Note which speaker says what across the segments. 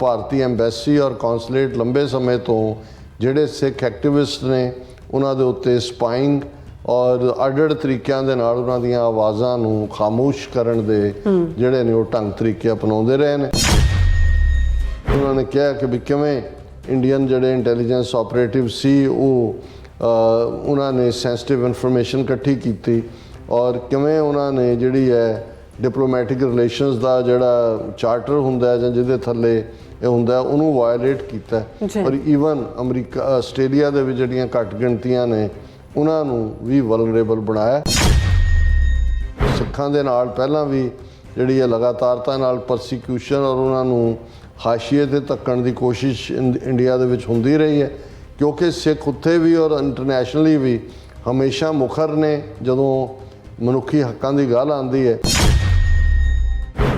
Speaker 1: ਭਾਰਤੀ embassy ਔਰ consulate ਲੰਬੇ ਸਮੇਂ ਤੋਂ ਜਿਹੜੇ ਸਿੱਖ ਐਕਟਿਵਿਸਟ ਨੇ, ਉਹਨਾਂ ਦੇ ਉੱਤੇ ਸਪਾਈਂਗ ਔਰ ਅਡੜ ਤਰੀਕਿਆਂ ਦੇ ਨਾਲ ਉਹਨਾਂ ਦੀਆਂ ਆਵਾਜ਼ਾਂ ਨੂੰ ਖਾਮੋਸ਼ ਕਰਨ ਦੇ ਜਿਹੜੇ ਨੇ ਉਹ ਢੰਗ ਤਰੀਕੇ ਅਪਣਾਉਂਦੇ ਰਹੇ ਨੇ। ਉਹਨਾਂ ਨੇ ਕਿਹਾ ਕਿ ਵੀ ਕਿਵੇਂ ਇੰਡੀਅਨ ਜਿਹੜੇ ਇੰਟੈਲੀਜੈਂਸ ਆਪਰੇਟਿਵ ਸੀ, ਉਹ ਉਹਨਾਂ ਨੇ ਸੈਂਸਿਟਿਵ ਇਨਫੋਰਮੇਸ਼ਨ ਇਕੱਠੀ ਕੀਤੀ ਔਰ ਕਿਵੇਂ ਉਹਨਾਂ ਨੇ ਜਿਹੜੀ ਹੈ ਡਿਪਲੋਮੈਟਿਕ ਰਿਲੇਸ਼ਨਸ ਦਾ ਜਿਹੜਾ ਚਾਰਟਰ ਹੁੰਦਾ ਹੈ ਜਾਂ ਜਿਹਦੇ ਥੱਲੇ ਹੁੰਦਾ ਉਹਨੂੰ ਵਾਇਲੇਟ ਕੀਤਾ। ਔਰ ਈਵਨ ਅਮਰੀਕਾ ਆਸਟ੍ਰੇਲੀਆ ਦੇ ਵਿੱਚ ਜਿਹੜੀਆਂ ਘੱਟ ਗਿਣਤੀਆਂ ਨੇ ਉਹਨਾਂ ਨੂੰ ਵੀ ਵਲਨਰੇਬਲ ਬਣਾਇਆ। ਸਿੱਖਾਂ ਦੇ ਨਾਲ ਪਹਿਲਾਂ ਵੀ ਜਿਹੜੀ ਹੈ ਲਗਾਤਾਰਤਾ ਨਾਲ ਪਰਸੀਕਿਊਸ਼ਨ ਔਰ ਉਹਨਾਂ ਨੂੰ ਹਾਸ਼ੀਏ ਤੇ ਧੱਕਣ ਦੀ ਕੋਸ਼ਿਸ਼ ਇੰਡੀਆ ਦੇ ਵਿੱਚ ਹੁੰਦੀ ਰਹੀ ਹੈ। ਕਿਉਂਕਿ ਸਿੱਖ ਉੱਥੇ ਵੀ ਔਰ ਇੰਟਰਨੈਸ਼ਨਲੀ ਵੀ ਹਮੇਸ਼ਾ ਮੁਖਰ ਨੇ ਜਦੋਂ ਮਨੁੱਖੀ ਹੱਕਾਂ ਦੀ ਗੱਲ ਆਉਂਦੀ ਹੈ।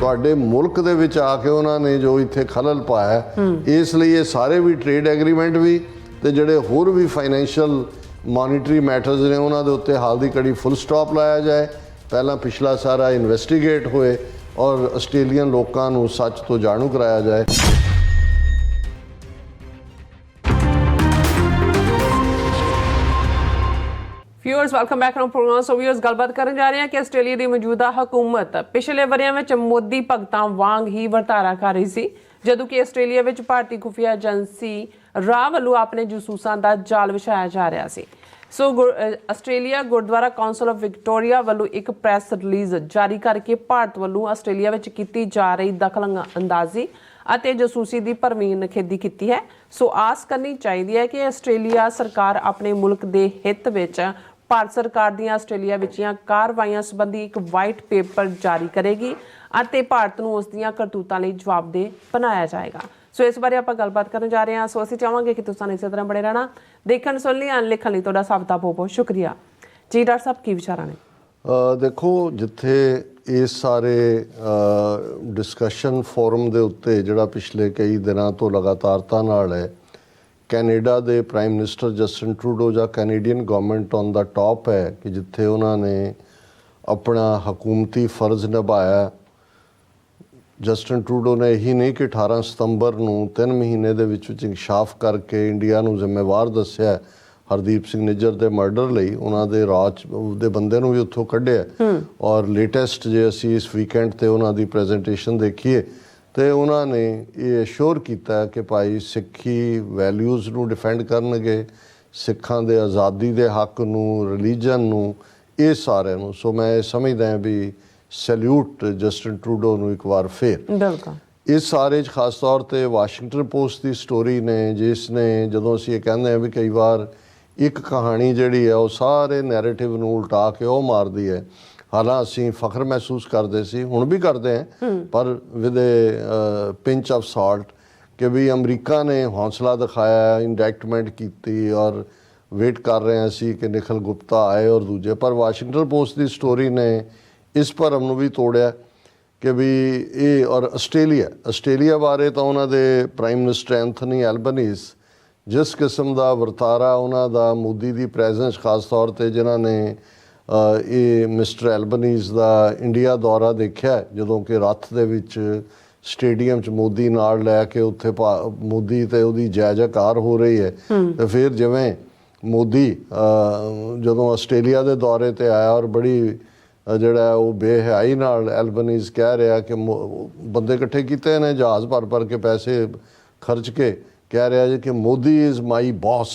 Speaker 1: ਤੁਹਾਡੇ ਮੁਲਕ ਦੇ ਵਿੱਚ ਆ ਕੇ ਉਹਨਾਂ ਨੇ ਜੋ ਇੱਥੇ ਖਲਲ ਪਾਇਆ ਇਸ ਲਈ ਇਹ ਸਾਰੇ ਵੀ ਟ੍ਰੇਡ ਐਗਰੀਮੈਂਟ ਵੀ ਤੇ ਜਿਹੜੇ ਹੋਰ ਵੀ ਫਾਈਨੈਂਸ਼ੀਅਲ ਮੋਨਿਟਰੀ ਮੈਟਰਸ ਨੇ ਉਹਨਾਂ ਦੇ ਉੱਤੇ ਹਾਲ ਦੀ ਕੜੀ ਫੁੱਲ ਸਟਾਪ ਲਾਇਆ ਜਾਏ। ਪਹਿਲਾਂ ਪਿਛਲਾ ਸਾਰਾ ਇਨਵੈਸਟੀਗੇਟ ਹੋਏ ਔਰ ਆਸਟ੍ਰੇਲੀਅਨ ਲੋਕਾਂ ਨੂੰ ਸੱਚ ਤੋਂ ਜਾਣੂ ਕਰਾਇਆ ਜਾਏ।
Speaker 2: Viewers welcome back to program so viewers ਗੱਲਬਾਤ ਕਰਨ ਜਾ ਰਹੇ ਹਾਂ ਕਿ ਆਸਟ੍ਰੇਲੀਆ ਦੀ ਮੌਜੂਦਾ ਹਕੂਮਤ ਪਿਛਲੇ ਵਰਿਆਂ ਵਿੱਚ ਮੋਦੀ ਭਗਤਾਂ ਵਾਂਗ ਹੀ ਵਰਤਾਰਾ ਕਰ ਰਹੀ ਸੀ, ਜਦੋਂ ਕਿ ਆਸਟ੍ਰੇਲੀਆ ਵਿੱਚ ਭਾਰਤੀ ਖੁਫੀਆ ਏਜੰਸੀ ਰਾਹ ਵੱਲੋਂ ਆਪਣੇ ਜਸੂਸਾਂ ਦਾ ਜਾਲ ਵਿਛਾਇਆ ਜਾ ਰਿਹਾ ਸੀ। So Australia Gurdwara council of Victoria ਵੱਲੋਂ ਇੱਕ ਪ੍ਰੈਸ ਰਿਲੀਜ਼ ਜਾਰੀ ਕਰਕੇ ਭਾਰਤ ਵੱਲੋਂ ਆਸਟ੍ਰੇਲੀਆ ਵਿੱਚ ਕੀਤੀ ਜਾ ਰਹੀ ਦਖਲ ਅੰਦਾਜ਼ੀ ਅਤੇ ਜਸੂਸੀ ਦੀ ਭਰਵੀਂ ਨਖੇਦੀ ਕੀਤੀ ਹੈ। ਸੋ ਆਸ ਕਰਨੀ ਚਾਹੀਦੀ ਹੈ ਕਿ ਆਸਟ੍ਰੇਲੀਆ ਸਰਕਾਰ ਆਪਣੇ ਮੁਲਕ ਦੇ ਹਿੱਤ ਵਿੱਚ ਭਾਰਤ ਸਰਕਾਰ ਦੀਆਂ ਆਸਟ੍ਰੇਲੀਆ ਵਿੱਚੀਆਂ ਕਾਰਵਾਈਆਂ ਸੰਬੰਧੀ ਇੱਕ ਵਾਈਟ ਪੇਪਰ ਜਾਰੀ ਕਰੇਗੀ ਅਤੇ ਭਾਰਤ ਨੂੰ ਉਸ ਦੀਆਂ ਕਰਤੂਤਾਂ ਲਈ ਜਵਾਬਦੇਹ ਬਣਾਇਆ ਜਾਏਗਾ। ਸੋ ਇਸ ਬਾਰੇ ਆਪਾਂ ਗੱਲਬਾਤ ਕਰਨ ਜਾ ਰਹੇ ਹਾਂ। ਸੋ ਅਸੀਂ ਚਾਹਾਂਗੇ ਕਿ ਤੁਸੀਂ ਇਸੇ ਤਰ੍ਹਾਂ ਬਣੇ ਰਹਿਣਾ। ਦੇਖਣ ਸੁਣ ਲਈ ਅਨ ਲਿਖਣ ਲਈ ਤੁਹਾਡਾ ਸਭ ਦਾ ਬਹੁਤ ਬਹੁਤ ਸ਼ੁਕਰੀਆ। ਜੀ, ਡਾਕਟਰ ਸਾਹਿਬ, ਕੀ ਵਿਚਾਰਾਂ ਨੇ?
Speaker 1: ਦੇਖੋ, ਜਿੱਥੇ ਇਸ ਸਾਰੇ ਡਿਸਕਸ਼ਨ ਫੋਰਮ ਦੇ ਉੱਤੇ ਜਿਹੜਾ ਪਿਛਲੇ ਕਈ ਦਿਨਾਂ ਤੋਂ ਲਗਾਤਾਰਤਾ ਨਾਲ ਹੈ ਕੈਨੇਡਾ ਦੇ ਪ੍ਰਾਈਮ ਮਿਨਿਸਟਰ ਜਸਟਨ ਟਰੂਡੋ ਜਾਂ Canadian government on the top ਹੈ ਕਿ ਜਿੱਥੇ ਉਹਨਾਂ ਨੇ ਆਪਣਾ ਹਕੂਮਤੀ ਫਰਜ਼ ਨਿਭਾਇਆ। ਜਸਟਨ ਟਰੂਡੋ ਨੇ ਇਹੀ ਨਹੀਂ ਕਿ 18 ਸਤੰਬਰ ਨੂੰ 3 ਮਹੀਨੇ ਦੇ ਵਿੱਚ ਵਿੱਚ ਇਨਕਸ਼ਾਫ ਕਰਕੇ ਇੰਡੀਆ ਨੂੰ ਜ਼ਿੰਮੇਵਾਰ ਦੱਸਿਆ। ਹਰਦੀਪ ਸਿੰਘ ਨਿੱਜਰ ਦੇ ਮਰਡਰ ਲਈ ਉਹਨਾਂ ਦੇ ਰਾਜ ਦੇ ਬੰਦੇ ਨੂੰ ਵੀ ਉੱਥੋਂ ਕੱਢਿਆ। ਔਰ ਲੇਟੈਸਟ ਜੇ ਅਸੀਂ ਇਸ ਵੀਕਐਂਡ ਤੇ ਉਹਨਾਂ ਦੀ ਪ੍ਰੈਜੈਂਟੇਸ਼ਨ ਦੇਖੀਏ ਤੇ ਉਹਨਾਂ ਨੇ ਇਹ ਅਸ਼ੋਰ ਕੀਤਾ ਕਿ ਭਾਈ ਸਿੱਖੀ ਵੈਲਿਊਜ਼ ਨੂੰ ਡਿਫੈਂਡ ਕਰਨਗੇ ਸਿੱਖਾਂ ਦੇ ਆਜ਼ਾਦੀ ਦੇ ਹੱਕ ਨੂੰ ਰਿਲੀਜਨ ਨੂੰ ਇਹ ਸਾਰਿਆਂ ਨੂੰ। ਸੋ ਮੈਂ ਇਹ ਸਮਝਦਾ ਹਾਂ ਵੀ ਸੈਲੂਟ ਜਸਟਨ ਟਰੂਡੋ ਨੂੰ ਇੱਕ ਵਾਰ ਫੇਰ।
Speaker 2: ਬਿਲਕੁਲ।
Speaker 1: ਇਸ ਸਾਰੇ 'ਚ ਖਾਸ ਤੌਰ ਤੇ ਵਾਸ਼ਿੰਗਟਨ ਪੋਸਟ ਦੀ ਸਟੋਰੀ ਨੇ ਜਿਸ ਨੇ ਜਦੋਂ ਅਸੀਂ ਇਹ ਕਹਿੰਦੇ ਹਾਂ ਵੀ ਕਈ ਵਾਰ ਇੱਕ ਕਹਾਣੀ ਜਿਹੜੀ ਹੈ ਉਹ ਸਾਰੇ ਨੈਰੇਟਿਵ ਨੂੰ ਉਲਟਾ ਕੇ ਉਹ ਮਾਰਦੀ ਹੈ ਹਾਲਾਂ ਅਸੀਂ ਫਖਰ ਮਹਿਸੂਸ ਕਰਦੇ ਸੀ ਹੁਣ ਵੀ ਕਰਦੇ ਹਾਂ ਪਰ ਵਿਦ ਪਿੰਚ ਆਫ ਸਾਲਟ ਕਿ ਵੀ ਅਮਰੀਕਾ ਨੇ ਹੌਸਲਾ ਦਿਖਾਇਆ ਇੰਡਾਇਰੈਕਟਮੈਂਟ ਕੀਤੀ ਔਰ ਵੇਟ ਕਰ ਰਹੇ ਹਾਂ ਅਸੀਂ ਕਿ ਨਿਖਲ ਗੁਪਤਾ ਆਏ ਔਰ ਦੂਜੇ ਪਰ ਵਾਸ਼ਿੰਗਟਨ ਪੋਸਟ ਦੀ ਸਟੋਰੀ ਨੇ ਇਸ ਭਰਮ ਨੂੰ ਵੀ ਤੋੜਿਆ ਕਿ ਵੀ ਇਹ ਔਰ ਆਸਟ੍ਰੇਲੀਆ ਆਸਟ੍ਰੇਲੀਆ ਬਾਰੇ ਤਾਂ ਉਹਨਾਂ ਦੇ ਪ੍ਰਾਈਮ ਮਿਨਿਸਟਰ ਐਂਥਨੀ ਐਲਬਨੀਜ਼ ਜਿਸ ਕਿਸਮ ਦਾ ਵਰਤਾਰਾ ਉਹਨਾਂ ਦਾ ਮੋਦੀ ਦੀ ਪ੍ਰੈਜ਼ੈਂਸ ਖਾਸ ਤੌਰ ਤੇ ਜਿਨ੍ਹਾਂ ਨੇ ਅ, ਇਹ ਮਿਸਟਰ ਐਲਬਨੀਜ਼ ਦਾ ਇੰਡੀਆ ਦੌਰਾ ਦੇਖਿਆ ਜਦੋਂ ਕਿ ਰੱਥ ਦੇ ਵਿੱਚ ਸਟੇਡੀਅਮ 'ਚ ਮੋਦੀ ਨਾਲ ਲੈ ਕੇ ਉੱਥੇ ਮੋਦੀ ਤੇ ਉਹਦੀ ਜੈ ਜੈਕਾਰ ਹੋ ਰਹੀ ਹੈ। ਤੇ ਫਿਰ ਜਿਵੇਂ ਮੋਦੀ ਜਦੋਂ ਆਸਟ੍ਰੇਲੀਆ ਦੇ ਦੌਰੇ ਤੇ ਆਇਆ ਔਰ ਬੜੀ ਜਿਹੜਾ ਉਹ ਬੇਹਯਾਈ ਨਾਲ ਐਲਬਨੀਜ਼ ਕਹਿ ਰਿਹਾ ਕਿ ਬੰਦੇ ਇਕੱਠੇ ਕੀਤੇ ਨੇ ਜਹਾਜ਼ ਭਰ ਭਰ ਕੇ ਪੈਸੇ ਖਰਚ ਕੇ ਕਹਿ ਰਿਹਾ ਜੀ ਕਿ ਮੋਦੀ ਇਜ਼ ਮਾਈ ਬੌਸ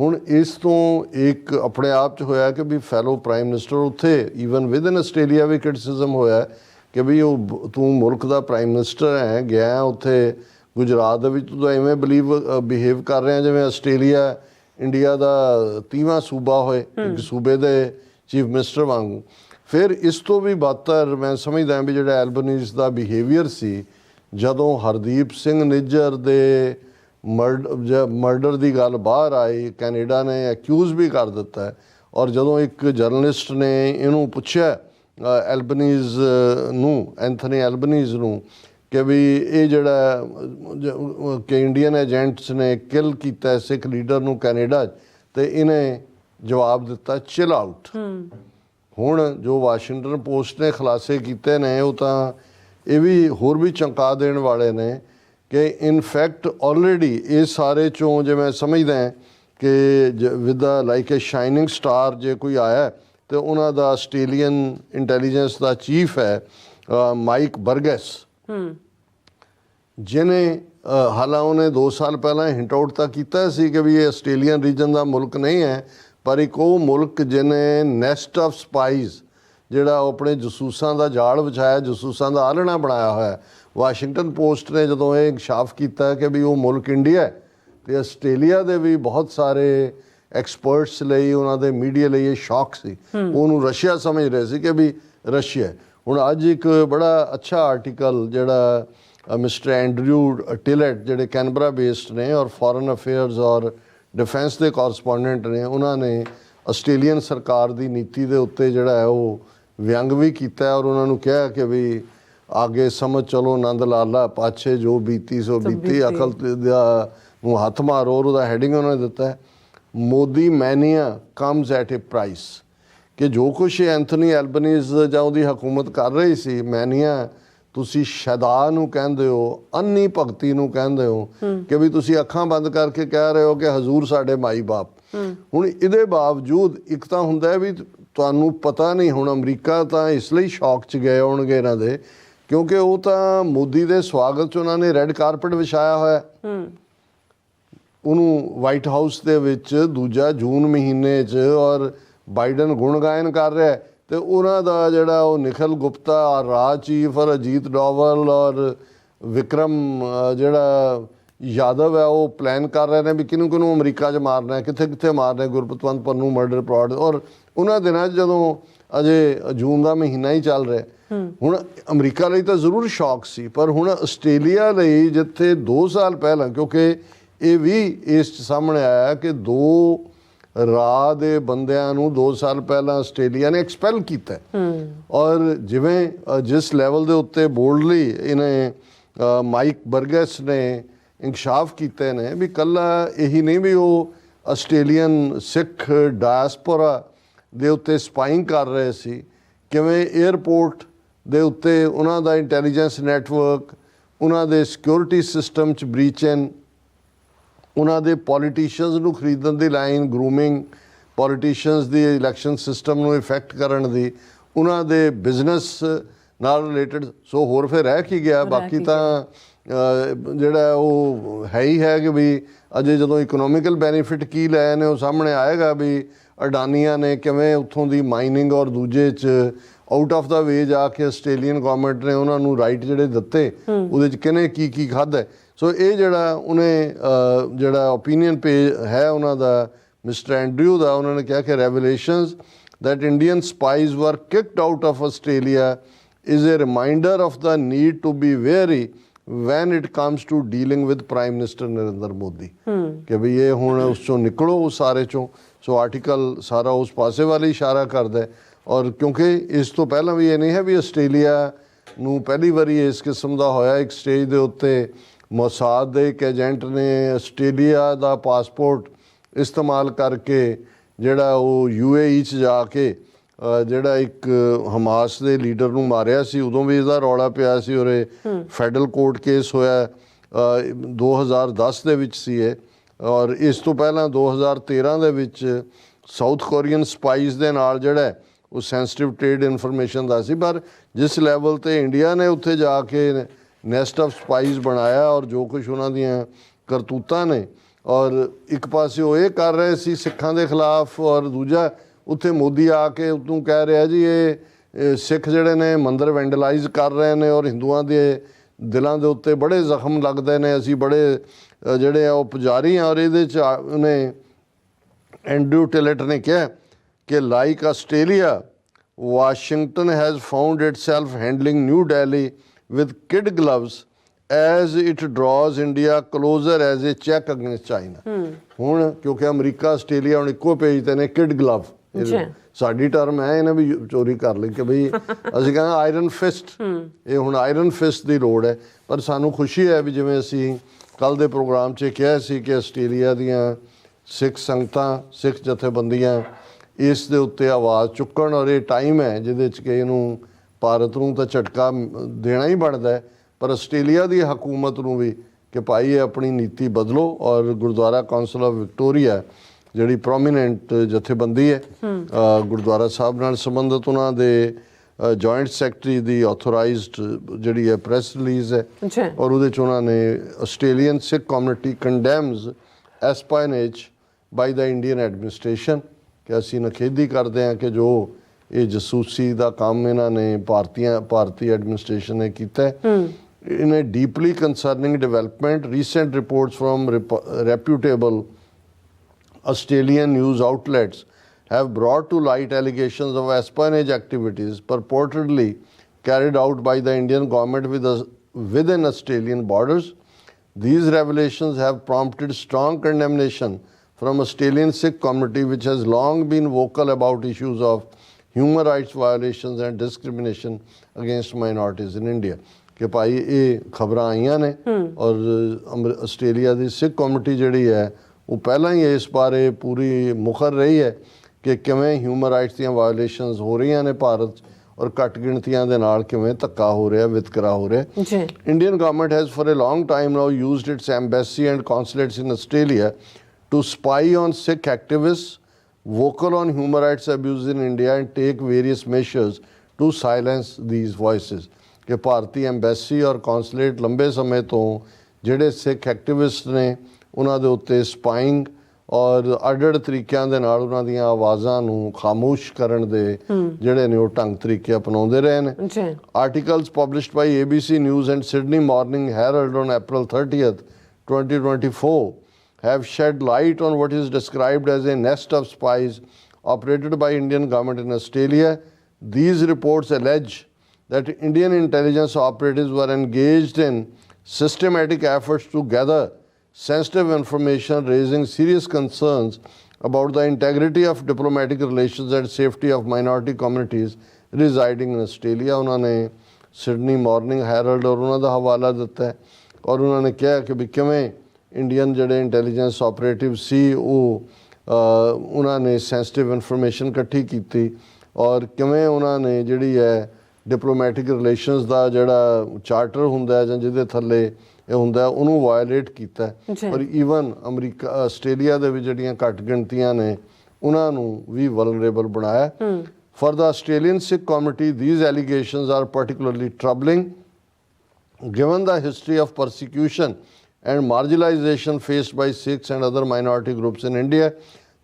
Speaker 1: ਹੁਣ ਇਸ ਤੋਂ ਇੱਕ ਆਪਣੇ ਆਪ ਚ ਹੋਇਆ ਕਿ ਵੀ ਫੈਲੋ ਪ੍ਰਾਈਮ ਮਿਨਿਸਟਰ ਉੱਥੇ ਈਵਨ ਵਿਦ ਇਨ ਆਸਟ੍ਰੇਲੀਆ ਵੀ ਕ੍ਰਿਟਿਸਿਜ਼ਮ ਹੋਇਆ ਕਿ ਵੀ ਉਹ ਤੂੰ ਮੁਲਕ ਦਾ ਪ੍ਰਾਈਮ ਮਿਨਿਸਟਰ ਹੈ ਗਿਆ ਉੱਥੇ ਗੁਜਰਾਤ ਦੇ ਵਿੱਚ ਤੂੰ ਐਵੇਂ ਬਲੀਵ ਬਿਹੇਵ ਕਰ ਰਿਹਾ ਜਿਵੇਂ ਆਸਟ੍ਰੇਲੀਆ ਇੰਡੀਆ ਦਾ 30ਵਾਂ ਸੂਬਾ ਹੋਏ ਇੱਕ ਸੂਬੇ ਦੇ ਚੀਫ ਮਿਨਿਸਟਰ ਵਾਂਗੂ। ਫਿਰ ਇਸ ਤੋਂ ਵੀ ਬਦਤਰ ਮੈਂ ਸਮਝਦਾ ਵੀ ਜਿਹੜਾ ਐਲਬਨੀਜ਼ ਦਾ ਬਿਹੇਵੀਅਰ ਸੀ ਜਦੋਂ ਹਰਦੀਪ ਸਿੰਘ ਨਿੱਜਰ ਦੇ ਮਰਡਰ ਦੀ ਗੱਲ ਬਾਹਰ ਆਈ ਕੈਨੇਡਾ ਨੇ ਅਕਿਊਜ਼ ਵੀ ਕਰ ਦਿੱਤਾ ਹੈ। ਔਰ ਜਦੋਂ ਇੱਕ ਜਰਨਲਿਸਟ ਨੇ ਇਹਨੂੰ ਪੁੱਛਿਆ ਐਲਬਨੀਜ਼ ਨੂੰ ਐਂਥਨੀ ਐਲਬਨੀਜ਼ ਨੂੰ ਕਿ ਵੀ ਇਹ ਜਿਹੜਾ ਕਿ ਇੰਡੀਅਨ ਏਜੰਟਸ ਨੇ ਕਿਲ ਕੀਤਾ ਸਿੱਖ ਲੀਡਰ ਨੂੰ ਕੈਨੇਡਾ ਤੇ ਇਹਨੇ ਜਵਾਬ ਦਿੱਤਾ ਚਿਲ ਆਊਟ ਹੁਣ ਜੋ ਵਾਸ਼ਿੰਗਟਨ ਪੋਸਟ ਨੇ ਖੁਲਾਸੇ ਕੀਤੇ ਨੇ ਉਹ ਤਾਂ ਇਹ ਵੀ ਹੋਰ ਵੀ ਚਮਕਾ ਦੇਣ ਵਾਲੇ ਨੇ। ਕਿ ਇਨ ਫੈਕਟ ਆਲਰੇਡੀ ਇਹ ਸਾਰੇ ਚੋਂ ਜੇ ਮੈਂ ਸਮਝਦਾ ਕਿ with the like a shining star ਜੇ ਕੋਈ ਆਇਆ ਤੇ ਉਹਨਾਂ ਦਾ ਆਸਟ੍ਰੇਲੀਅਨ ਇੰਟੈਲੀਜੈਂਸ ਦਾ ਚੀਫ ਹੈ ਮਾਈਕ ਬਰਗਸ ਜਿਨੇ ਹਾਲਾਂ ਉਹਨੇ 2 ਸਾਲ ਪਹਿਲਾਂ ਹਿੰਟ ਆਊਟ ਤਾਂ ਕੀਤਾ ਸੀ ਕਿ ਵੀ ਇਹ ਆਸਟ੍ਰੇਲੀਅਨ ਰੀਜਨ ਦਾ ਮੁਲਕ ਨਹੀਂ ਹੈ ਪਰ ਇੱਕ ਉਹ ਮੁਲਕ ਜਿਨੇ ਨੈਸਟ ਆਫ ਸਪਾਈਜ਼ ਜਿਹੜਾ ਆਪਣੇ ਜਸੂਸਾਂ ਦਾ ਜਾਲ ਵਿਛਾਇਆ ਜਸੂਸਾਂ ਦਾ ਆਲਣਾ ਬਣਾਇਆ ਹੋਇਆ ਵਾਸ਼ਿੰਗਟਨ ਪੋਸਟ ਨੇ ਜਦੋਂ ਇਹ ਇਨਕਸ਼ਾਫ ਕੀਤਾ ਕਿ ਵੀ ਉਹ ਮੁਲਕ ਇੰਡੀਆ ਹੈ ਤੇ ਆਸਟ੍ਰੇਲੀਆ ਦੇ ਵੀ ਬਹੁਤ ਸਾਰੇ ਐਕਸਪਰਟਸ ਲਈ ਉਹਨਾਂ ਦੇ ਮੀਡੀਆ ਲਈ ਇਹ ਸ਼ੌਕ ਸੀ ਉਹਨੂੰ ਰਸ਼ੀਆ ਸਮਝ ਰਹੇ ਸੀ ਕਿ ਵੀ ਰਸ਼ੀਆ। ਹੁਣ ਅੱਜ ਇੱਕ ਬੜਾ ਅੱਛਾ ਆਰਟੀਕਲ ਜਿਹੜਾ ਮਿਸਟਰ ਐਂਡਰਿਊ ਟਿਲਟ ਜਿਹੜੇ ਕੈਨਬਰਾ ਬੇਸਡ ਨੇ ਔਰ ਫੋਰਨ ਅਫੇਅਰਸ ਔਰ ਡਿਫੈਂਸ ਦੇ ਕੋਰਸਪੋਂਡੈਂਟ ਨੇ ਉਹਨਾਂ ਨੇ ਆਸਟ੍ਰੇਲੀਅਨ ਸਰਕਾਰ ਦੀ ਨੀਤੀ ਦੇ ਉੱਤੇ ਜਿਹੜਾ ਹੈ ਉਹ ਵਿਅੰਗ ਵੀ ਕੀਤਾ ਔਰ ਉਹਨਾਂ ਨੂੰ ਕਿਹਾ ਕਿ ਵੀ ਆਗੇ ਸਮਝ ਚਲੋ ਆਨੰਦ ਲਾਲਾ ਪਾਛੇ ਜੋ ਬੀਤੀ ਸੋ ਬੀਤੀ। ਅਕਲ ਦਾ ਨੂੰ ਹੱਥ ਮਾਰੋ ਉਹਦਾ ਹੈਡਿੰਗ ਉਹਨਾਂ ਨੇ ਦਿੱਤਾ ਹੈ। Modi mania comes at a price ਕਿ ਜੋ ਕੁਛ ਐਂਥਨੀ ਐਲਬਨੀਜ਼ ਜਾਂ ਉਹਦੀ ਹਕੂਮਤ ਕਰ ਰਹੀ ਸੀ ਮੈਨੀਆ ਤੁਸੀਂ ਸ਼ਦਾ ਨੂੰ ਕਹਿੰਦੇ ਹੋ ਅੰਨੀ ਭਗਤੀ ਨੂੰ ਕਹਿੰਦੇ ਹੋ ਕਿ ਵੀ ਤੁਸੀਂ ਅੱਖਾਂ ਬੰਦ ਕਰਕੇ ਕਹਿ ਰਹੇ ਹੋ ਕਿ ਹਜ਼ੂਰ ਸਾਡੇ ਮਾਈ ਬਾਪ। ਹੁਣ ਇਹਦੇ ਬਾਵਜੂਦ ਇੱਕ ਤਾਂ ਹੁੰਦਾ ਵੀ ਤੁਹਾਨੂੰ ਪਤਾ ਨਹੀਂ ਹੁਣ ਅਮਰੀਕਾ ਤਾਂ ਇਸ ਲਈ ਸ਼ੌਕ 'ਚ ਗਏ ਹੋਣਗੇ ਇਹਨਾਂ ਦੇ ਕਿਉਂਕਿ ਉਹ ਤਾਂ ਮੋਦੀ ਦੇ ਸਵਾਗਤ 'ਚ ਉਹਨਾਂ ਨੇ ਰੈੱਡ ਕਾਰਪਟ ਵਿਛਾਇਆ ਹੋਇਆ ਹੈ ਉਹਨੂੰ ਵਾਈਟ ਹਾਊਸ ਦੇ ਵਿੱਚ ਦੂਜਾ ਜੂਨ ਮਹੀਨੇ 'ਚ ਔਰ ਬਾਈਡਨ ਗੁਣਗਾਇਨ ਕਰ ਰਿਹਾ ਤੇ ਉਹਨਾਂ ਦਾ ਜਿਹੜਾ ਉਹ ਨਿਖਲ ਗੁਪਤਾ ਔਰ ਰਾਜ ਚੀਫ ਔਰ ਅਜੀਤ ਡੋਵਲ ਔਰ ਵਿਕਰਮ ਜਿਹੜਾ ਯਾਦਵ ਹੈ ਉਹ ਪਲਾਨ ਕਰ ਰਹੇ ਨੇ ਵੀ ਕਿਹਨੂੰ ਕਿਹਨੂੰ ਅਮਰੀਕਾ 'ਚ ਮਾਰਨਾ ਹੈ ਕਿੱਥੇ ਕਿੱਥੇ ਮਾਰਨਾ ਹੈ ਗੁਰਪਤਵੰਤ ਪੰਨੂ ਮਰਡਰ ਪ੍ਰਾਡ ਔਰ ਉਹਨਾਂ ਦਿਨਾਂ 'ਚ ਜਦੋਂ ਅਜੇ ਜੂਨ ਦਾ ਮਹੀਨਾ ਹੀ ਚੱਲ ਰਿਹਾ। ਹੁਣ ਅਮਰੀਕਾ ਲਈ ਤਾਂ ਜ਼ਰੂਰ ਸ਼ੌਕ ਸੀ ਪਰ ਹੁਣ ਆਸਟ੍ਰੇਲੀਆ ਲਈ ਜਿੱਥੇ 2 ਸਾਲ ਪਹਿਲਾਂ ਕਿਉਂਕਿ ਇਹ ਵੀ ਇਸ ਸਾਹਮਣੇ ਆਇਆ ਕਿ ਦੋ ਰਾਹ ਦੇ ਬੰਦਿਆਂ ਨੂੰ 2 ਸਾਲ ਪਹਿਲਾਂ ਆਸਟ੍ਰੇਲੀਆ ਨੇ ਐਕਸਪੈਲ ਕੀਤਾ। ਔਰ ਜਿਵੇਂ ਜਿਸ ਲੈਵਲ ਦੇ ਉੱਤੇ ਬੋਲਡਲੀ ਇਹਨੇ ਮਾਈਕ ਬਰਗਸ ਨੇ ਇਨਕਸ਼ਾਫ ਕੀਤੇ ਨੇ ਵੀ ਕੱਲਾ ਇਹੀ ਨਹੀਂ ਵੀ ਉਹ ਆਸਟ੍ਰੇਲੀਅਨ ਸਿੱਖ ਡਾਇਸਪੋਰਾ ਦੇ ਉੱਤੇ ਸਪਾਈਂਗ ਕਰ ਰਹੇ ਸੀ ਕਿਵੇਂ 에ਅਰਪੋਰਟ ਦੇ ਉੱਤੇ ਉਹਨਾਂ ਦਾ ਇੰਟੈਲੀਜੈਂਸ ਨੈਟਵਰਕ ਉਹਨਾਂ ਦੇ ਸਿਕਿਉਰਿਟੀ ਸਿਸਟਮ ਚ ਬ੍ਰੀਚ ਇਨ ਉਹਨਾਂ ਦੇ ਪੋਲੀਟੀਸ਼ੀਅਨਸ ਨੂੰ ਖਰੀਦਣ ਦੀ ਲਾਈਨ ਗਰੂਮਿੰਗ ਪੋਲੀਟੀਸ਼ੀਅਨਸ ਦੀ ਇਲੈਕਸ਼ਨ ਸਿਸਟਮ ਨੂੰ ਇਫੈਕਟ ਕਰਨ ਦੀ ਉਹਨਾਂ ਦੇ ਬਿਜ਼ਨਸ ਨਾਲ ਰਿਲੇਟਡ ਸੋ ਹੋਰ ਫਿਰ ਰਹਿ ਕੀ ਗਿਆ? ਬਾਕੀ ਤਾਂ ਜਿਹੜਾ ਉਹ ਹੈ ਹੀ ਹੈ ਕਿ ਵੀ ਅਜੇ ਜਦੋਂ ਇਕਨੋਮਿਕਲ ਬੈਨੀਫਿਟ ਕੀ ਲਏ ਨੇ ਉਹ ਸਾਹਮਣੇ ਆਏਗਾ ਵੀ ਅਡਾਨੀਆਂ ਨੇ ਕਿਵੇਂ ਉੱਥੋਂ ਦੀ ਮਾਈਨਿੰਗ ਔਰ ਦੂਜੇ ਚ ਆਊਟ ਆਫ ਦਾ ਵੇ ਜਾ ਕੇ ਆਸਟ੍ਰੇਲੀਅਨ ਗਵਰਨਮੈਂਟ ਨੇ ਉਹਨਾਂ ਨੂੰ ਰਾਈਟ ਜਿਹੜੇ ਦਿੱਤੇ ਉਹਦੇ ਚ ਕਿਨੇ ਕੀ ਕੀ ਖਾਧਾ? ਹੈ। ਸੋ ਇਹ ਜਿਹੜਾ ਉਹਨੇ ਜਿਹੜਾ ਓਪੀਨੀਅਨ ਪੇਜ ਹੈ ਉਹਨਾਂ ਦਾ ਮਿਸਟਰ ਐਂਡਰਿਊ ਦਾ ਉਹਨਾਂ ਨੇ ਕਿਹਾ ਕਿ ਰੈਵਲੇਸ਼ਨਸ that Indian spies were kicked out of Australia is a reminder of the need to be wary when it comes to dealing with Prime Minister Narendra Modi ਕਿ ਵੀ ਇਹ ਹੁਣ ਉਸ ਚੋਂ ਨਿਕਲੋ ਉਸ ਸਾਰੇ ਚੋਂ ਸੋ ਆਰਟੀਕਲ ਸਾਰਾ ਉਸ ਪਾਸੇ ਵਾਲੀ ਇਸ਼ਾਰਾ ਕਰਦਾ ਹੈ ਔਰ ਕਿਉਂਕਿ ਇਸ ਤੋਂ ਪਹਿਲਾਂ ਵੀ ਇਹ ਨਹੀਂ ਹੈ ਵੀ ਆਸਟ੍ਰੇਲੀਆ ਨੂੰ ਪਹਿਲੀ ਵਾਰੀ ਇਸ ਕਿਸਮ ਦਾ ਹੋਇਆ। ਇੱਕ ਸਟੇਜ ਦੇ ਉੱਤੇ ਮੋਸਾਦ ਦੇ ਇੱਕ ਏਜੰਟ ਨੇ ਆਸਟ੍ਰੇਲੀਆ ਦਾ ਪਾਸਪੋਰਟ ਇਸਤੇਮਾਲ ਕਰਕੇ ਜਿਹੜਾ ਉਹ ਯੂਏਈ ਚ ਜਾ ਕੇ ਜਿਹੜਾ ਇੱਕ ਹਮਾਸ ਦੇ ਲੀਡਰ ਨੂੰ ਮਾਰਿਆ ਸੀ। ਉਦੋਂ ਵੀ ਇਹਦਾ ਰੌਲਾ ਪਿਆ ਸੀ ਔਰ ਇਹ ਫੈਡਰਲ ਕੋਰਟ ਕੇਸ ਹੋਇਆ ਅ, 2010 ਦੇ ਵਿੱਚ ਸੀ ਇਹ। ਔਰ ਇਸ ਤੋਂ ਪਹਿਲਾਂ 2013 ਦੇ ਵਿੱਚ ਸਾਊਥ ਕੋਰੀਅਨ ਸਪਾਈਸ ਦੇ ਨਾਲ ਜਿਹੜਾ ਉਹ ਸੈਂਸਿਟਿਵ ਟ੍ਰੇਡ ਇਨਫੋਰਮੇਸ਼ਨ ਦਾ ਸੀ, ਪਰ ਜਿਸ ਲੈਵਲ ਤੇ ਇੰਡੀਆ ਨੇ ਉੱਥੇ ਜਾ ਕੇ ਨੈਸਟ ਆਫ ਸਪਾਈਸ ਬਣਾਇਆ ਔਰ ਜੋ ਕੁਝ ਉਹਨਾਂ ਦੀਆਂ ਕਰਤੂਤਾਂ ਨੇ, ਔਰ ਇੱਕ ਪਾਸੇ ਉਹ ਇਹ ਕਰ ਰਹੇ ਸੀ ਸਿੱਖਾਂ ਦੇ ਖਿਲਾਫ, ਔਰ ਦੂਜਾ ਉੱਥੇ ਮੋਦੀ ਆ ਕੇ ਉਦੋਂ ਕਹਿ ਰਿਹਾ ਜੀ, ਇਹ ਸਿੱਖ ਜਿਹੜੇ ਨੇ ਮੰਦਰ ਵੈਂਡਲਾਈਜ਼ ਕਰ ਰਹੇ ਨੇ ਔਰ ਹਿੰਦੂਆਂ ਦੇ ਦਿਲਾਂ ਦੇ ਉੱਤੇ ਬੜੇ ਜ਼ਖਮ ਲੱਗਦੇ ਨੇ, ਅਸੀਂ ਬੜੇ ਜਿਹੜੇ ਆ ਉਹ ਪੁਜਾਰੀ ਆ ਔਰ ਇਹਦੇ ਚ ਆ- ਉਹਨੇ ਐਂਡਰੂ ਟਿਲਟ ਨੇ ਕਿਹਾ ਕਿ like Australia Washington has found itself handling New Delhi with kid gloves as it draws India closer as a check against China ਹੁਣ ਕਿਉਂਕਿ ਅਮਰੀਕਾ ਆਸਟ੍ਰੇਲੀਆ ਹੁਣ ਇੱਕੋ ਪੇਜ ਤੇ ਨੇ ਕਿਡ ਗਲਵ। ਸਾਡੀ ਟਰਮ ਹੈ ਇਹਨੇ ਵੀ ਚੋਰੀ ਕਰ ਲਈ ਕਿ ਬਈ ਅਸੀਂ ਕਹਿੰਦੇ ਆਇਰਨ ਫਿਸਟ ਇਹ ਹੁਣ ਆਇਰਨ ਫਿਸਟ ਦੀ ਲੋੜ ਹੈ। ਪਰ ਸਾਨੂੰ ਖੁਸ਼ੀ ਹੈ ਵੀ ਜਿਵੇਂ ਅਸੀਂ ਕੱਲ ਦੇ ਪ੍ਰੋਗਰਾਮ 'ਚ ਕਿਹਾ ਸੀ ਕਿ ਆਸਟ੍ਰੇਲੀਆ ਦੀਆਂ ਸਿੱਖ ਸੰਗਤਾਂ ਸਿੱਖ ਜਥੇਬੰਦੀਆਂ ਇਸ ਦੇ ਉੱਤੇ ਆਵਾਜ਼ ਚੁੱਕਣ ਔਰ ਇਹ ਟਾਈਮ ਹੈ ਜਿਹਦੇ 'ਚ ਕਿ ਇਹਨੂੰ ਭਾਰਤ ਨੂੰ ਤਾਂ ਝਟਕਾ ਦੇਣਾ ਹੀ ਬਣਦਾ ਹੈ ਪਰ ਆਸਟ੍ਰੇਲੀਆ ਦੀ ਹਕੂਮਤ ਨੂੰ ਵੀ ਕਿ ਭਾਈ ਇਹ ਆਪਣੀ ਨੀਤੀ ਬਦਲੋ ਔਰ ਗੁਰਦੁਆਰਾ ਕਾਉਂਸਲ ਆਫ ਵਿਕਟੋਰੀਆ ਜਿਹੜੀ ਪ੍ਰੋਮਿਨੈਂਟ ਜਥੇਬੰਦੀ ਹੈ ਗੁਰਦੁਆਰਾ ਸਾਹਿਬ ਨਾਲ ਸੰਬੰਧਿਤ ਉਹਨਾਂ ਦੇ ਜੁਆਇੰਟ ਸੈਕਟਰੀ ਦੀ ਆਥੋਰਾਈਜ਼ਡ ਜਿਹੜੀ ਹੈ ਪ੍ਰੈਸ ਰਿਲੀਜ਼ ਹੈ ਔਰ ਉਹਦੇ ਚ ਉਹਨਾਂ ਨੇ Australian Sikh community condemns espionage by the Indian administration ਕਿ ਅਸੀਂ ਨਖੇਦੀ ਕਰਦੇ ਹਾਂ ਕਿ ਜੋ ਇਹ ਜਸੂਸੀ ਦਾ ਕੰਮ ਇਹਨਾਂ ਨੇ ਭਾਰਤੀਆਂ ਭਾਰਤੀ ਐਡਮਿਨਿਸਟ੍ਰੇਸ਼ਨ ਨੇ ਕੀਤਾ ਹੈ a deeply concerning development recent reports from rep- reputable Australian news outlets have brought to light allegations of espionage activities purportedly carried out by the Indian government with us- within Australian borders. These revelations have prompted strong condemnation from Australian Sikh community which has long been vocal about issues of human rights violations and discrimination against minorities in India ਕਿ ਭਾਈ ਇਹ ਖਬਰਾਂ ਆਈਆਂ ਨੇ ਔਰ Australia ਦੀ ਸਿੱਖ community ਜਿਹੜੀ ਹੈ ਉਹ ਪਹਿਲਾਂ ਹੀ ਇਸ ਬਾਰੇ ਪੂਰੀ ਮੁਖਰ ਰਹੀ ਹੈ ਕਿ ਕਿਵੇਂ ਹਿਊਮਨ ਰਾਈਟਸ ਦੀਆਂ ਵਾਇਓਲੇਸ਼ਨਸ ਹੋ ਰਹੀਆਂ ਨੇ ਭਾਰਤ 'ਚ ਔਰ ਘੱਟ ਗਿਣਤੀਆਂ ਦੇ ਨਾਲ ਕਿਵੇਂ ਧੱਕਾ ਹੋ ਰਿਹਾ ਵਿਤਕਰਾ ਹੋ ਰਿਹਾ
Speaker 2: ਜੀ
Speaker 1: Indian government has for a long time now used its embassy and consulates in Australia to spy on Sikh activists vocal on human rights abuses in India and take various measures to silence these voices. ਕਿ ਭਾਰਤੀ embassy ਔਰ consulate ਲੰਬੇ ਸਮੇਂ ਤੋਂ ਜਿਹੜੇ ਸਿੱਖ activist ਨੇ ਉਹਨਾਂ ਦੇ ਉੱਤੇ ਸਪਾਈਂਗ ਔਰ ਅੱਡ-ਅੱਡ ਤਰੀਕਿਆਂ ਦੇ ਨਾਲ ਉਹਨਾਂ ਦੀਆਂ ਆਵਾਜ਼ਾਂ ਨੂੰ ਖਾਮੋਸ਼ ਕਰਨ ਦੇ ਜਿਹੜੇ ਨੇ ਉਹ ਢੰਗ ਤਰੀਕੇ ਅਪਣਾਉਂਦੇ ਰਹੇ ਨੇ Articles published by ABC News and Sydney Morning Herald on April 30th, 2024, have shed light on what is described as a nest of spies operated by Indian government in Australia. These reports allege that Indian intelligence operatives were engaged in systematic efforts to gather sensitive information raising serious concerns about the integrity of diplomatic relations and safety of minority communities residing in Australia. उन्होंने Sydney Morning Herald और उन्होंने हवाला दिता है और उन्होंने कहा कि भी किमें ਇੰਡੀਅਨ ਜਿਹੜੇ ਇੰਟੈਲੀਜੈਂਸ ਆਪਰੇਟਿਵ ਸੀ ਉਹ ਉਹਨਾਂ ਨੇ ਸੈਂਸਿਟਿਵ ਇਨਫੋਰਮੇਸ਼ਨ ਇਕੱਠੀ ਕੀਤੀ ਔਰ ਕਿਵੇਂ ਉਹਨਾਂ ਨੇ ਜਿਹੜੀ ਹੈ ਡਿਪਲੋਮੈਟਿਕ ਰਿਲੇਸ਼ਨਸ ਦਾ ਜਿਹੜਾ ਚਾਰਟਰ ਹੁੰਦਾ ਹੈ ਜਾਂ ਜਿਹਦੇ ਥੱਲੇ ਇਹ ਹੁੰਦਾ ਉਹਨੂੰ ਵਾਇਓਲੇਟ ਕੀਤਾ। ਔਰ ਈਵਨ ਅਮਰੀਕਾ ਆਸਟ੍ਰੇਲੀਆ ਦੇ ਵਿੱਚ ਜਿਹੜੀਆਂ ਘੱਟ ਗਿਣਤੀਆਂ ਨੇ ਉਹਨਾਂ ਨੂੰ ਵੀ ਵਲਨਰੇਬਲ ਬਣਾਇਆ for the Australian Sikh community these allegations are particularly troubling. Given the history of persecution and marginalization faced by Sikhs and other minority groups in India,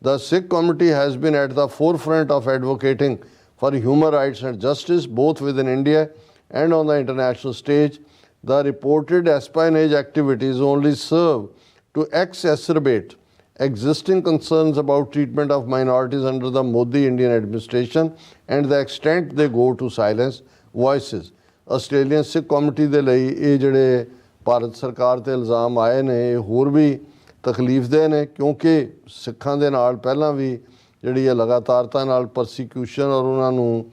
Speaker 1: the Sikh community has been at the forefront of advocating for human rights and justice both within India and on the international stage. The reported espionage activities only serve to exacerbate existing concerns about treatment of minorities under the Modi Indian administration and the extent they go to silence voices. Australian Sikh community ਦੇ ਲਈ ਇਹ ਜਿਹੜੇ ਭਾਰਤ ਸਰਕਾਰ ਤੇ ਇਲਜ਼ਾਮ ਆਏ ਨੇ ਹੋਰ ਵੀ ਤਕਲੀਫਦੇ ਨੇ ਕਿਉਂਕਿ ਸਿੱਖਾਂ ਦੇ ਨਾਲ ਪਹਿਲਾਂ ਵੀ ਜਿਹੜੀ ਹੈ ਲਗਾਤਾਰਤਾ ਨਾਲ ਪਰਸੀਕਿਊਸ਼ਨ ਔਰ ਉਹਨਾਂ ਨੂੰ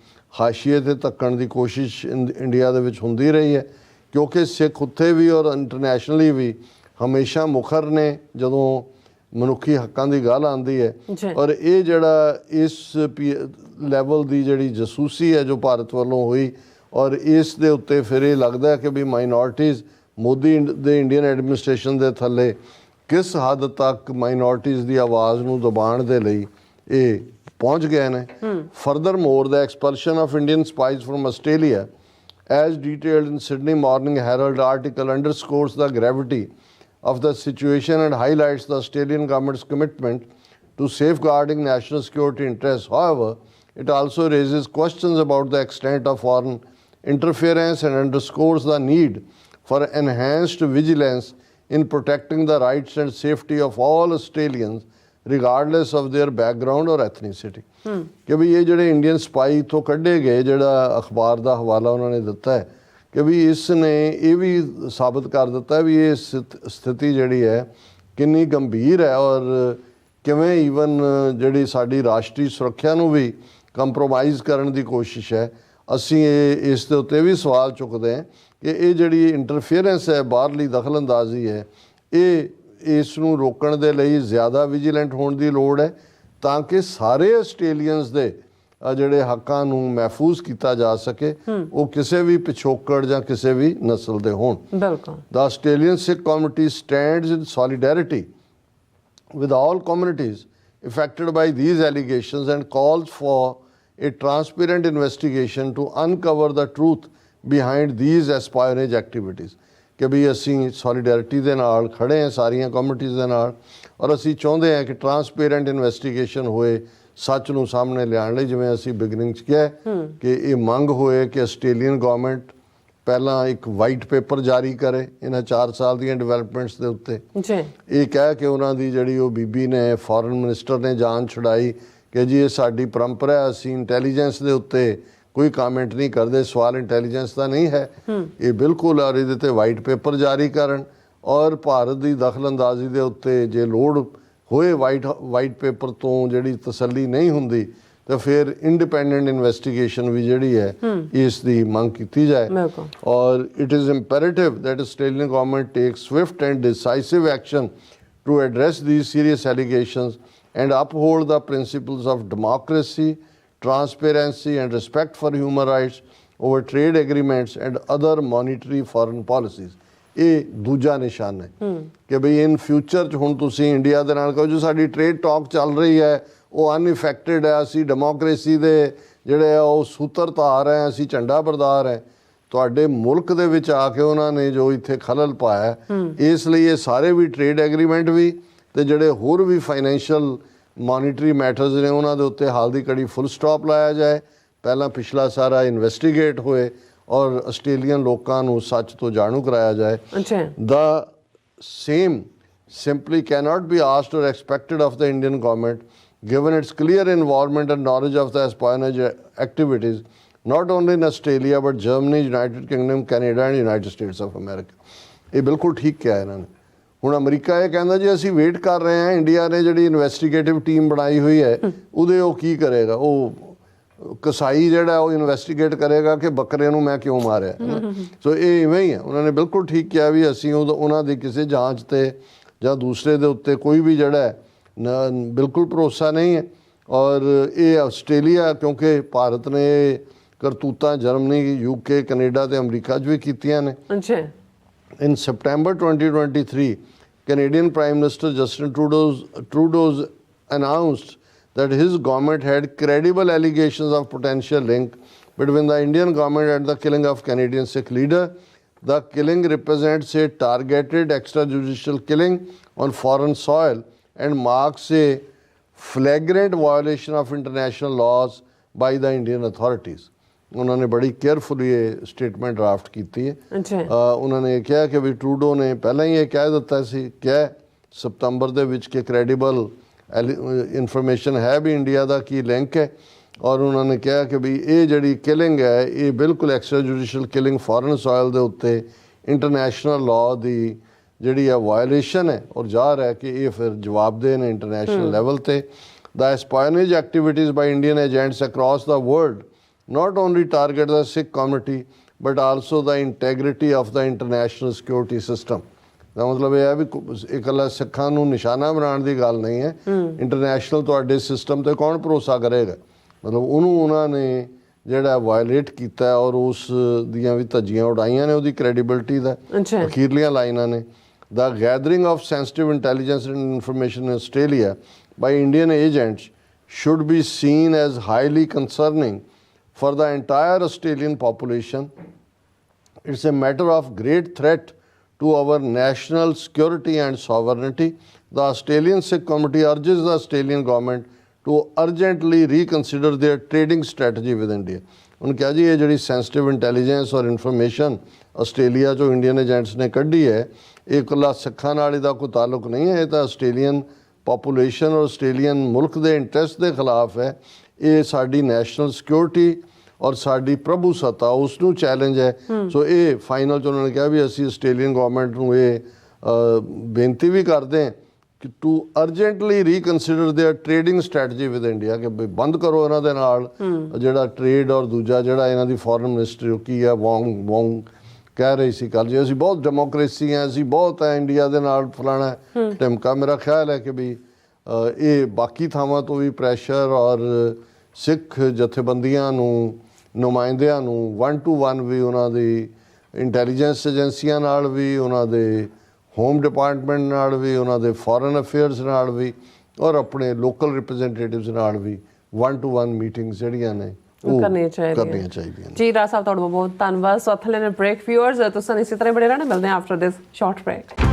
Speaker 1: ਹਾਸ਼ੀਏ ਤੇ ਧੱਕਣ ਦੀ ਕੋਸ਼ਿਸ਼ ਇੰਡੀਆ ਦੇ ਵਿੱਚ ਹੁੰਦੀ ਰਹੀ ਹੈ ਕਿਉਂਕਿ ਸਿੱਖ ਉੱਥੇ ਵੀ ਔਰ ਇੰਟਰਨੈਸ਼ਨਲੀ ਵੀ ਹਮੇਸ਼ਾ ਮੁਖਰ ਨੇ ਜਦੋਂ ਮਨੁੱਖੀ ਹੱਕਾਂ ਦੀ ਗੱਲ ਆਉਂਦੀ ਹੈ। ਔਰ ਇਹ ਜਿਹੜਾ ਇਸ ਲੈਵਲ ਦੀ ਜਿਹੜੀ ਜਸੂਸੀ ਹੈ ਜੋ ਭਾਰਤ ਵੱਲੋਂ ਹੋਈ ਔਰ ਇਸ ਦੇ ਉੱਤੇ ਫਿਰ ਇਹ ਲੱਗਦਾ ਹੈ ਕਿ ਵੀ ਮਾਈਨੋਰਟੀਜ਼ ਮੋਦੀ ਇੰਡ- ਦੇ ਇੰਡੀਅਨ ਐਡਮਿਨਿਸਟ੍ਰੇਸ਼ਨ ਦੇ ਥੱਲੇ ਕਿਸ ਹੱਦ ਤੱਕ ਮਾਈਨੋਰਟੀਜ਼ ਦੀ ਆਵਾਜ਼ ਨੂੰ ਦਬਾਉਣ ਦੇ ਲਈ ਇਹ ਪਹੁੰਚ ਗਏ ਨੇ furthermore the expulsion of Indian spies from Australia as detailed in Sydney Morning Herald article underscores the gravity of the situation and highlights the Australian government's commitment to safeguarding national security interests. However, it also raises questions about the extent of foreign interference and underscores the need for enhanced vigilance in protecting the rights and safety of all Australians regardless of their background or ethnicity. ਕਿ ਵੀ ਇਹ ਜਿਹੜੇ Indian ਸਪਾਈ ਤੋਂ ਕੱਢੇ ਗਏ ਜਿਹੜਾ ਅਖਬਾਰ ਦਾ ਹਵਾਲਾ ਉਹਨਾਂ ਨੇ ਦਿੱਤਾ ਹੈ ਕਿ ਵੀ ਇਸ ਨੇ ਇਹ ਵੀ ਸਾਬਤ ਕਰ ਦਿੱਤਾ ਵੀ ਇਹ ਸਥਿ- ਸਥਿਤੀ ਜਿਹੜੀ ਹੈ ਕਿੰਨੀ ਗੰਭੀਰ ਹੈ ਔਰ ਕਿਵੇਂ ਈਵਨ ਜਿਹੜੀ ਸਾਡੀ ਰਾਸ਼ਟਰੀ ਸੁਰੱਖਿਆ ਨੂੰ ਵੀ ਕੰਪਰੋਮਾਈਜ਼ ਕਰਨ ਦੀ ਕੋਸ਼ਿਸ਼ ਹੈ ਅਸੀਂ ਇਸ ਦੇ ਉੱਤੇ ਵੀ ਸਵਾਲ ਚੁੱਕਦੇ ਹਾਂ ਕਿ ਇਹ ਜਿਹੜੀ ਇੰਟਰਫੀਅਰੈਂਸ ਹੈ ਬਾਹਰਲੀ ਦਖਲਅੰਦਾਜ਼ੀ ਹੈ ਇਹ ਇਸ ਨੂੰ ਰੋਕਣ ਦੇ ਲਈ ਜ਼ਿਆਦਾ ਵਿਜੀਲੈਂਟ ਹੋਣ ਦੀ ਲੋੜ ਹੈ ਤਾਂ ਕਿ ਸਾਰੇ ਆਸਟ੍ਰੇਲੀਅਨਸ ਦੇ ਜਿਹੜੇ ਹੱਕਾਂ ਨੂੰ ਮਹਿਫੂਜ਼ ਕੀਤਾ ਜਾ ਸਕੇ ਉਹ ਕਿਸੇ ਵੀ ਪਿਛੋਕੜ ਜਾਂ ਕਿਸੇ ਵੀ ਨਸਲ ਦੇ ਹੋਣ।
Speaker 2: ਬਿਲਕੁਲ।
Speaker 1: The Australian Sikh community stands in solidarity with all communities affected by these allegations and calls for a transparent investigation to uncover the truth behind these espionage activities. ਕਿ ਵੀ ਅਸੀਂ ਸੋਲੀਡੈਰਿਟੀ ਦੇ ਨਾਲ ਖੜੇ ਹਾਂ ਸਾਰੀਆਂ ਕਮਿਊਨਿਟੀਜ਼ ਦੇ ਨਾਲ ਔਰ ਅਸੀਂ ਚਾਹੁੰਦੇ ਹਾਂ ਕਿ ਟਰਾਂਸਪੇਰੈਂਟ ਇਨਵੈਸਟੀਗੇਸ਼ਨ ਹੋਏ ਸੱਚ ਨੂੰ ਸਾਹਮਣੇ ਲਿਆਉਣ ਲਈ ਜਿਵੇਂ ਅਸੀਂ ਬਿਗਨਿੰਗ 'ਚ ਕਿਹਾ ਕਿ ਇਹ ਮੰਗ ਹੋਏ ਕਿ ਆਸਟ੍ਰੇਲੀਅਨ ਗਵਰਨਮੈਂਟ ਪਹਿਲਾਂ ਇੱਕ ਵਾਈਟ ਪੇਪਰ ਜਾਰੀ ਕਰੇ ਇਹਨਾਂ 4 ਸਾਲ ਦੀਆਂ ਡਿਵੈਲਪਮੈਂਟਸ ਦੇ ਉੱਤੇ
Speaker 2: ਜੀ
Speaker 1: ਇਹ ਕਹਿ ਕੇ ਉਹਨਾਂ ਦੀ ਜਿਹੜੀ ਉਹ ਬੀਬੀ ਨੇ ਫੋਰਨ ਮਿਨਿਸਟਰ ਨੇ ਜਾਨ ਛੁਡਾਈ ਕਿ ਜੀ ਇਹ ਸਾਡੀ ਪਰੰਪਰਾ ਹੈ ਅਸੀਂ ਇੰਟੈਲੀਜੈਂਸ ਦੇ ਉੱਤੇ ਕੋਈ ਕਮੈਂਟ ਨਹੀਂ ਕਰਦੇ ਸਵਾਲ ਇੰਟੈਲੀਜੈਂਸ ਦਾ ਨਹੀਂ ਹੈ। ਇਹ ਬਿਲਕੁਲ ਔਰ ਇਹਦੇ ਤੇ ਵਾਈਟ ਪੇਪਰ ਜਾਰੀ ਕਰਨ ਔਰ ਭਾਰਤ ਦੀ ਦਖਲਅੰਦਾਜ਼ੀ ਦੇ ਉੱਤੇ ਜੇ ਲੋੜ ਹੋਏ ਵਾਈਟ ਵਾਈਟ ਪੇਪਰ ਤੋਂ ਜਿਹੜੀ ਤਸੱਲੀ ਨਹੀਂ ਹੁੰਦੀ ਤਾਂ ਫਿਰ ਇੰਡੀਪੈਂਡੈਂਟ ਇਨਵੈਸਟੀਗੇਸ਼ਨ ਵੀ ਜਿਹੜੀ ਹੈ ਇਸ ਦੀ ਮੰਗ ਕੀਤੀ ਜਾਏ। or it is imperative that Australian government takes swift and decisive action to address these serious allegations and uphold the principles of democracy, transparency and respect for human rights over trade agreements and other monetary foreign policies. ਇਹ ਦੂਜਾ ਨਿਸ਼ਾਨ ਹੈ ਕਿ ਭਈ in future ਚ ਹੁਣ ਤੁਸੀਂ India ਦੇ ਨਾਲ ਕਹੋ ਜੋ ਸਾਡੀ ਟ੍ਰੇਡ ਟਾਕ ਚੱਲ ਰਹੀ ਹੈ ਉਹ ਅਨਇਫੈਕਟਡ ਹੈ ਅਸੀਂ ਡੈਮੋਕ੍ਰੇਸੀ ਦੇ ਜਿਹੜੇ ਆ ਉਹ ਸੂਤਰਧਾਰ ਹੈ ਅਸੀਂ ਝੰਡਾ ਬਰਦਾਰ ਹੈ ਤੁਹਾਡੇ ਮੁਲਕ ਦੇ ਵਿੱਚ ਆ ਕੇ ਉਹਨਾਂ ਨੇ ਜੋ ਇੱਥੇ ਖਲਲ ਪਾਇਆ ਇਸ ਲਈ ਇਹ ਸਾਰੇ ਵੀ ਟ੍ਰੇਡ ਐਗਰੀਮੈਂਟ ਵੀ ਤੇ ਜਿਹੜੇ ਹੋਰ ਵੀ ਫਾਈਨੈਂਸ਼ੀਅਲ ਮੋਨਿਟਰੀ ਮੈਟਰਸ ਨੇ ਉਹਨਾਂ ਦੇ ਉੱਤੇ ਹਾਲ ਦੀ ਕੜੀ ਫੁੱਲ ਸਟਾਪ ਲਾਇਆ ਜਾਏ ਪਹਿਲਾਂ ਪਿਛਲਾ ਸਾਰਾ ਇਨਵੈਸਟੀਗੇਟ ਹੋਏ ਔਰ ਆਸਟ੍ਰੇਲੀਅਨ ਲੋਕਾਂ ਨੂੰ ਸੱਚ ਤੋਂ ਜਾਣੂ ਕਰਾਇਆ ਜਾਏ
Speaker 2: ਅੱਛਾ
Speaker 1: the same simply cannot be asked or expected of the Indian government, given its clear involvement and knowledge of the espionage activities, not only in Australia but Germany, United Kingdom, Canada, and United States of America. ਇਹ ਬਿਲਕੁਲ ਠੀਕ ਕਿਹਾ ਇਹਨਾਂ ਨੇ ਹੁਣ America ਇਹ ਕਹਿੰਦਾ ਜੀ ਅਸੀਂ ਵੇਟ ਕਰ ਰਹੇ ਹਾਂ ਇੰਡੀਆ ਨੇ ਜਿਹੜੀ ਇਨਵੈਸਟੀਗੇਟਿਵ ਟੀਮ ਬਣਾਈ ਹੋਈ ਹੈ ਉਹਦੇ ਉਹ ਕੀ ਕਰੇਗਾ? ਉਹ ਕਸਾਈ ਜਿਹੜਾ ਉਹ ਇਨਵੈਸਟੀਗੇਟ ਕਰੇਗਾ ਕਿ ਬੱਕਰੇ ਨੂੰ ਮੈਂ ਕਿਉਂ ਮਾਰਿਆ। ਸੋ ਇਹ ਇਵੇਂ ਹੀ ਹੈ। ਉਹਨਾਂ ਨੇ ਬਿਲਕੁਲ ਠੀਕ ਕਿਹਾ ਵੀ ਅਸੀਂ ਉਦੋਂ- ਉਹਨਾਂ ਦੀ ਕਿਸੇ ਜਾਂਚ ਤੇ ਜਾਂ ਦੂਸਰੇ ਦੇ ਉੱਤੇ ਕੋਈ ਵੀ ਜਿਹੜਾ ਬਿਲਕੁਲ ਭਰੋਸਾ ਨਹੀਂ ਹੈ। ਔਰ ਇਹ ਆਸਟ੍ਰੇਲੀਆ ਕਿਉਂਕਿ ਭਾਰਤ ਨੇ ਕਰਤੂਤਾਂ ਜਰਮਨੀ ਯੂਕੇ ਕੈਨੇਡਾ ਤੇ ਅਮਰੀਕਾ 'ਚ ਵੀ ਕੀਤੀਆਂ ਨੇ।
Speaker 2: ਅੱਛਾ।
Speaker 1: In September 2023, Canadian Prime Minister Justin Trudeau's, Trudeau's announced that his government had credible allegations of potential link between the Indian government and the killing of Canadian Sikh leader. The killing represents a targeted extrajudicial killing on foreign soil and marks a flagrant violation of international laws by the Indian authorities. ਉਹਨਾਂ ਨੇ ਬੜੀ carefully ਇਹ statement draft ਕੀਤੀ ਹੈ। ਉਹਨਾਂ ਨੇ ਕਿਹਾ ਕਿ ਵੀ ਟਰੂਡੋ ਨੇ ਪਹਿਲਾਂ ਹੀ ਇਹ ਕਹਿ ਦਿੱਤਾ ਸੀ ਕਿ ਸਤੰਬਰ ਦੇ ਵਿੱਚ ਕਿ ਕ੍ਰੈਡੀਬਲ ਇਨਫੋਰਮੇਸ਼ਨ ਹੈ ਵੀ ਇੰਡੀਆ ਦਾ ਕੀ ਲਿੰਕ ਹੈ। ਔਰ ਉਹਨਾਂ ਨੇ ਕਿਹਾ ਕਿ ਵੀ ਇਹ ਜਿਹੜੀ ਕਿਲਿੰਗ ਹੈ ਇਹ ਬਿਲਕੁਲ extra judicial killing foreign soil ਦੇ ਉੱਤੇ ਇੰਟਰਨੈਸ਼ਨਲ ਲਾਅ ਦੀ ਜਿਹੜੀ ਹੈ ਵਾਇਓਲੇਸ਼ਨ ਹੈ ਔਰ ਜ਼ਾਹਰ ਹੈ ਕਿ ਇਹ ਫਿਰ ਜਵਾਬਦੇਹ ਨੇ ਇੰਟਰਨੈਸ਼ਨਲ ਲੈਵਲ ਤੇ। ਦਾ espionage activities by Indian agents across the world not only target the Sikh community but also the integrity of the international security system. ਦਾ ਮਤਲਬ ਇਹ ਹੈ ਵੀ ਇਕੱਲਾ ਸਿੱਖਾਂ ਨੂੰ ਨਿਸ਼ਾਨਾ ਬਣਾਉਣ ਦੀ ਗੱਲ ਨਹੀਂ ਹੈ ਇੰਟਰਨੈਸ਼ਨਲ ਤੁਹਾਡੇ ਸਿਸਟਮ ਤੇ ਕੌਣ ਭਰੋਸਾ ਕਰੇਗਾ ਮਤਲਬ ਉਹਨੂੰ ਉਹਨਾਂ ਨੇ ਜਿਹੜਾ ਵਾਇਲੇਟ ਕੀਤਾ ਔਰ ਉਸ ਦੀਆਂ ਵੀ ਧੱਜੀਆਂ ਉਡਾਈਆਂ ਨੇ ਉਹਦੀ ਕ੍ਰੈਡੀਬਿਲਟੀ ਦਾ ਅਖੀਰਲੀਆਂ ਲਾਈਨਾਂ ਨੇ the gathering of sensitive intelligence and information in Australia by Indian agents should be seen as highly concerning for the entire Australian population. It's a matter of great threat to our national security and sovereignty. The Australian Sikh Committee urges the Australian government to urgently reconsider their trading strategy with India. ਉਹਨਾਂ ਕਿਹਾ ਜੀ ਇਹ ਜਿਹੜੀ sensitive intelligence ਔਰ information Australia ਚੋਂ Indian agents ਨੇ ਕੱਢੀ ਹੈ ਇਹ ਇਕੱਲਾ ਸਿੱਖਾਂ ਨਾਲ ਇਹਦਾ ਕੋਈ ਤਾਲੁਕ ਨਹੀਂ ਹੈ ਇਹ ਤਾਂ ਆਸਟ੍ਰੇਲੀਅਨ ਪਾਪੂਲੇਸ਼ਨ ਔਰ ਆਸਟ੍ਰੇਲੀਅਨ ਮੁਲਕ ਦੇ ਇੰਟਰਸਟ ਦੇ ਖਿਲਾਫ ਹੈ ਇਹ ਸਾਡੀ ਨੈਸ਼ਨਲ ਸਿਕਿਉਰਿਟੀ ਔਰ ਸਾਡੀ ਪ੍ਰਭੂ ਸੱਤਾ ਉਸ ਨੂੰ ਚੈਲੰਜ ਹੈ ਸੋ ਇਹ ਫਾਈਨਲ ਚ ਉਹਨਾਂ ਨੇ ਕਿਹਾ ਵੀ ਅਸੀਂ ਆਸਟ੍ਰੇਲੀਅਨ ਗਵਰਨਮੈਂਟ ਨੂੰ ਇਹ ਅ, ਬੇਨਤੀ ਵੀ ਕਰਦੇ ਹਾਂ ਕਿ to urgently reconsider their trading strategy with India ਕਿ ਵੀ ਬੰਦ ਕਰੋ ਇਹਨਾਂ ਦੇ ਨਾਲ ਜਿਹੜਾ ਟ੍ਰੇਡ ਔਰ ਦੂਜਾ ਜਿਹੜਾ ਇਹਨਾਂ ਦੀ ਫੋਰਨ ਮਿਨਿਸਟਰੀ ਕੀ ਹੈ ਵੋਂਗ ਵੋਂਗ ਕਹਿ ਰਹੀ ਸੀ ਕੱਲ ਜੀ ਅਸੀਂ ਬਹੁਤ ਡੈਮੋਕ੍ਰੇਸੀ ਹੈ ਅਸੀਂ ਬਹੁਤ ਹੈ ਇੰਡੀਆ ਦੇ ਨਾਲ ਫਲਾਣਾ ਟਿਮਕਾ ਮੇਰਾ ਖਿਆਲ ਹੈ ਕਿ ਵੀ ਅ, ਇਹ ਬਾਕੀ ਥਾਵਾਂ ਤੋਂ ਵੀ ਪ੍ਰੈਸ਼ਰ ਔਰ ਸਿੱਖ ਜਥੇਬੰਦੀਆਂ ਨੂੰ ਨੁਮਾਇੰਦਿਆਂ ਨੂੰ 1 ਟੂ 1 ਵੀ ਉਹਨਾਂ ਦੀ ਇੰਟੈਲੀਜੈਂਸ ਏਜੰਸੀਆਂ ਨਾਲ ਵੀ ਉਹਨਾਂ ਦੇ ਹੋਮ ਡਿਪਾਰਟਮੈਂਟ ਨਾਲ ਵੀ ਉਹਨਾਂ ਦੇ ਫੋਰਨ ਅਫੇਅਰਸ ਨਾਲ ਵੀ ਔਰ ਆਪਣੇ ਲੋਕਲ ਰਿਪਰੈਜ਼ੈਂਟੇਟਿਵਸ ਨਾਲ ਵੀ 1 ਟੂ 1 ਮੀਟਿੰਗਸ ਜਿਹੜੀਆਂ ਨੇ ਉਹ
Speaker 2: ਕਰਨੀਆਂ ਚਾਹੀਦੀਆਂ। ਜੀ ਰਾਜ ਸਾਹਿਬ ਤੁਹਾਡਾ ਬਹੁਤ ਧੰਨਵਾਦ। ਸੋ ਅਥਲੇ ਨੇ ਬ੍ਰੇਕ ਵਿਊਅਰਸ ਤੁਸੀਂ ਇਸੇ ਤਰ੍ਹਾਂ ਬੜੇ ਰਹਿਣਾ। ਮਿਲਦੇ ਆਫਟਰ ਦਿਸ ਸ਼ਾਰਟ ਬ੍ਰੇਕ